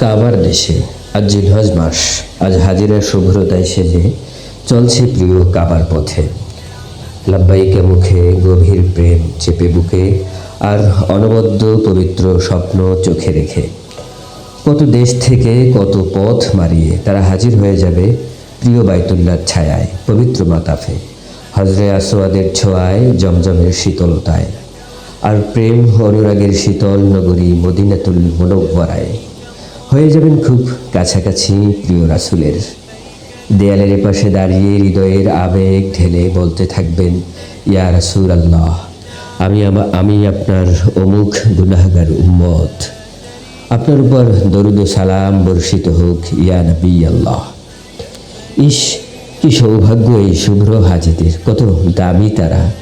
কাবার দেশে আজ জিলহজ মাস, আজ হাজিরা শুভ্রতায় সেজে চলছে প্রিয় কাবার পথে। লাব্বাইকে মুখে গভীর প্রেম চেপে বুকে, আর অনবদ্য পবিত্র স্বপ্ন চোখে রেখে। কত দেশ থেকে কত পথ মারিয়ে তারা হাজির হয়ে যাবে প্রিয় বাইতুল্লার ছায়ায়, পবিত্র মাতাফে। হজরে আসোয়াদের ছোঁয়ায়, জমজমের শীতলতায়। আর প্রেম অনুরাগের শীতল নগরী মদিনাতুল মনোবরায় হয়ে যাবেন খুব কাছাকাছি, প্রিয় রাসুলের। দেয়ালের পাশে দাঁড়িয়ে হৃদয়ের আবেগ ঢেলে বলতে থাকবেন, ইয়া রাসুল আল্লাহ আমি আমা- আপনার অমুক গুনাহগার উম্মত। আপনার উপর দরুদ সালাম বর্ষিত হোক, ইয়া নবী আল্লাহ ইস কি সৌভাগ্য এই শুভ্র হাজিদের কত দামি তারা।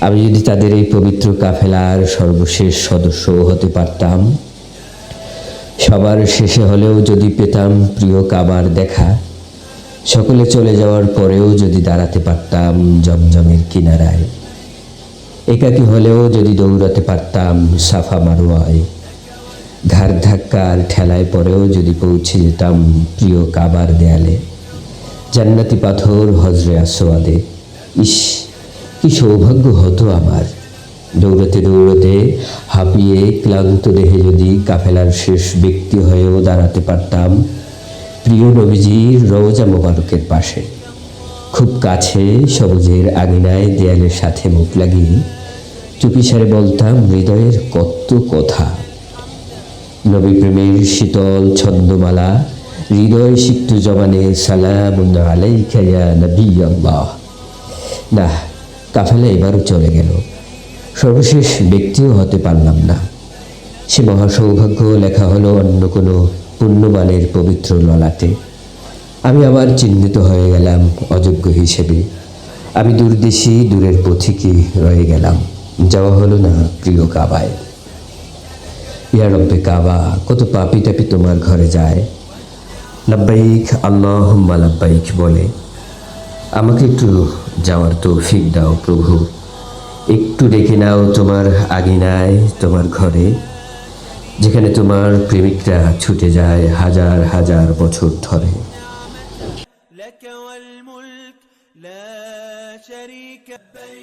আমি যদি তাদের এই পবিত্র কাফেলার সর্বশেষ সদস্য হতে পারতাম সবার শেষে হলেও যদি পেতাম প্রিয় কাবার দেখা, সকলে চলে যাওয়ার পরেও যদি দাঁড়াতে পারতাম জমজমের কিনারায়। একাকী হলেও যদি দৌড়াতে পারতাম সাফা মারোয়ায়। ঘাড় ধাক্কার ঠেলায় পরেও যদি পৌঁছে যেতাম প্রিয় কাবার দেয়ালে। জান্নাতি পাথর হজরে আসোয়াদে। ইস, কি সৌভাগ্য হতো আমার। দৌড়াতে দৌড়াতে হাঁপিয়ে ক্লান্ত দেহে যদি কাফেলার শেষ ব্যক্তি হয়েও দাঁড়াতে পারতাম, প্রিয় নবীজির রওজা মোবারকের পাশে। খুব কাছে সবুজের আঙিনায় দেয়ালের সাথে মুখ লাগিয়ে চুপিসারে বলতাম, হৃদয়ের কত কথা। নবী প্রেমের শীতল ছন্দমালা, হৃদয় সিক্ত জবানে সালাম আলাইকা নবী না কাফেলা এবারও চলে গেল। সর্বশেষ ব্যক্তিও হতে পারলাম না। সে মহাসৌভাগ্য লেখা হলো অন্য কোনো পুণ্যবানের পবিত্র ললাটে। আমি আবার চিহ্নিত হয়ে গেলাম অযোগ্য হিসেবে। আমি দূরদেশী দূরের পথিকে রয়ে গেলাম। যাওয়া হলো না প্রিয় কাবায়। ইয়া রব্বে কাবা, কত পাপি টাপি তোমার ঘরে যায়। লাব্বাইক আল্লাহ লাব্বাইক বলে। আমাকে একটু যাওয়ার তৌফিক দাও প্রভু। একটু ডেকে নাও তোমার আগিনায় তোমার ঘরে যেখানে তোমার প্রেমিকরা ছুটে যায় হাজার হাজার বছর ধরে لك والملك لا شريك لك